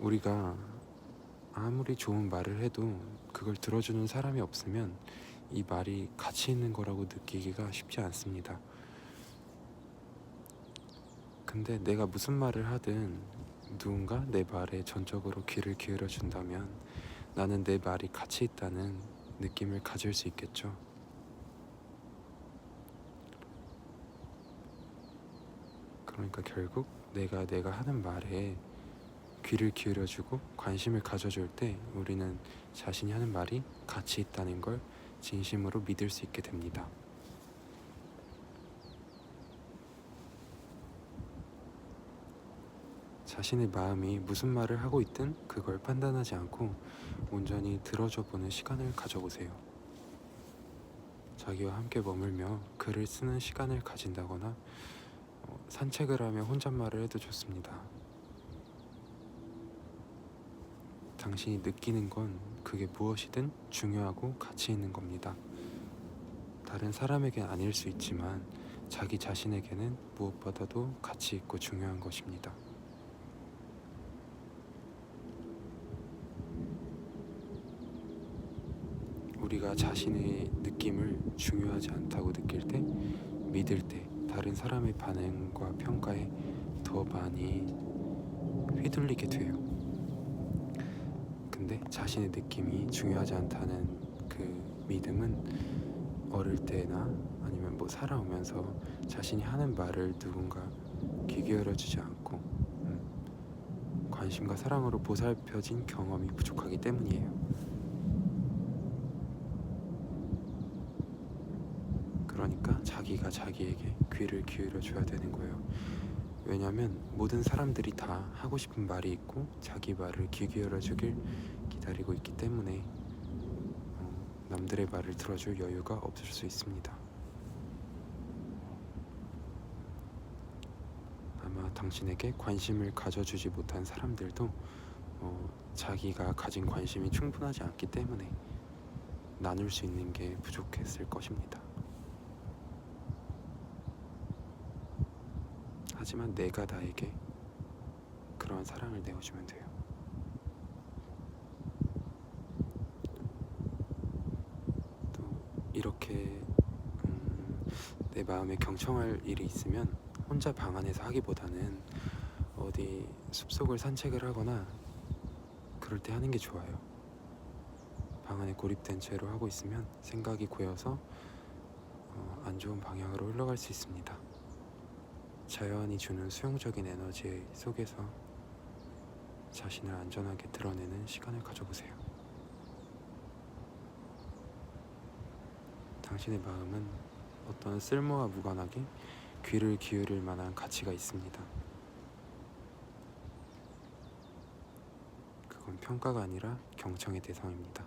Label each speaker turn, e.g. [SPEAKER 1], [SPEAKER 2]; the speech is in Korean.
[SPEAKER 1] 우리가 아무리 좋은 말을 해도 그걸 들어주는 사람이 없으면 이 말이 가치 있는 거라고 느끼기가 쉽지 않습니다. 근데 내가 무슨 말을 하든 누군가 내 말에 전적으로 귀를 기울여 준다면 나는 내 말이 가치 있다는 느낌을 가질 수 있겠죠. 그러니까 결국 내가 내가 하는 말에 귀를 기울여주고 관심을 가져줄 때 우리는 자신이 하는 말이 가치 있다는 걸 진심으로 믿을 수 있게 됩니다. 자신의 마음이 무슨 말을 하고 있든 그걸 판단하지 않고 온전히 들어줘 보는 시간을 가져보세요. 자기와 함께 머물며 글을 쓰는 시간을 가진다거나 어, 산책을 하며 혼잣말을 해도 좋습니다. 당신이 느끼는 건 그게 무엇이든 중요하고 가치 있는 겁니다. 다른 사람에겐 아닐 수 있지만 자기 자신에게는 무엇보다도 가치 있고 중요한 것입니다. 우리가 자신의 느낌을 중요하지 않다고 느낄 때, 믿을 때, 다른 사람의 반응과 평가에 더 많이 휘둘리게 돼요. 근데 자신의 느낌이 중요하지 않다는 그 믿음은 어릴 때나 아니면 뭐 살아오면서 자신이 하는 말을 누군가 귀 기울여주지 않고 음, 관심과 사랑으로 보살펴진 경험이 부족하기 때문이에요. 그러니까 자기가 자기에게 귀를 기울여 줘야 되는 거예요. 왜냐하면 모든 사람들이 다 하고 싶은 말이 있고 자기 말을 귀 기울여 주길 기다리고 있기 때문에 어, 남들의 말을 들어줄 여유가 없을 수 있습니다. 아마 당신에게 관심을 가져주지 못한 사람들도 어, 자기가 가진 관심이 충분하지 않기 때문에 나눌 수 있는 게 부족했을 것입니다. 하지만 내가 나에게 그러한 사랑을 내어주면 돼요. 또 이렇게 음, 내 마음에 경청할 일이 있으면 혼자 방 안에서 하기보다는 어디 숲속을 산책을 하거나 그럴 때 하는 게 좋아요. 방 안에 고립된 채로 하고 있으면 생각이 고여서 어, 안 좋은 방향으로 흘러갈 수 있습니다. 자연이 주는 수용적인 에너지 속에서 자신을 안전하게 드러내는 시간을 가져보세요. 당신의 마음은 어떤 쓸모와 무관하게 귀를 기울일 만한 가치가 있습니다. 그건 평가가 아니라 경청의 대상입니다.